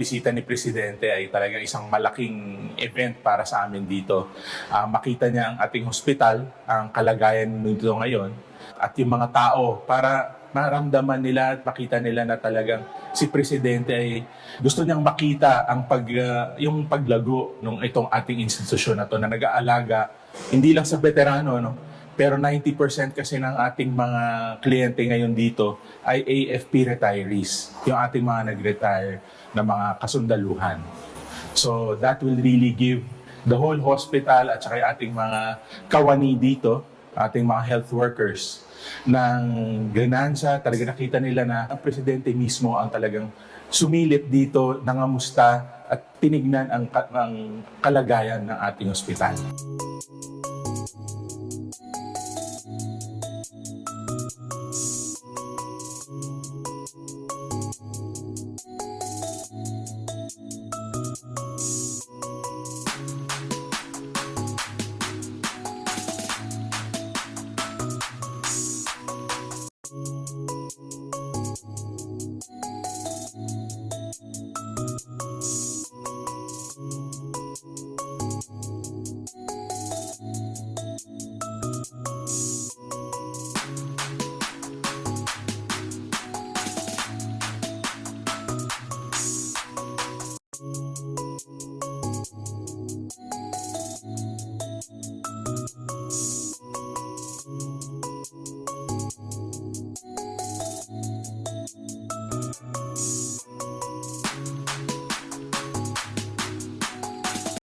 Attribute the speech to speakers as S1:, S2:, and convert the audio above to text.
S1: bisita ni Presidente ay talagang isang malaking event para sa amin dito. Ah, makita niya ang ating hospital, ang kalagayan nito ngayon, at yung mga tao para maramdaman nila at makita nila na talagang si Presidente ay gusto niyang makita ang pag, ah, yung paglago ng itong ating institusyon na to na nag-aalaga hindi lang sa veterano no pero 90% kasi ng ating mga kliyente ngayon dito ay AFP retirees, yung ating mga nag-retire na mga kasundaluhan. So that will really give the whole hospital at saka ating mga kawani dito, ating mga health workers, ng ganansa. Talaga nakita nila na ang presidente mismo ang talagang sumilip dito, nangamusta at tinignan ang, ang kalagayan ng ating ospital. Thank you.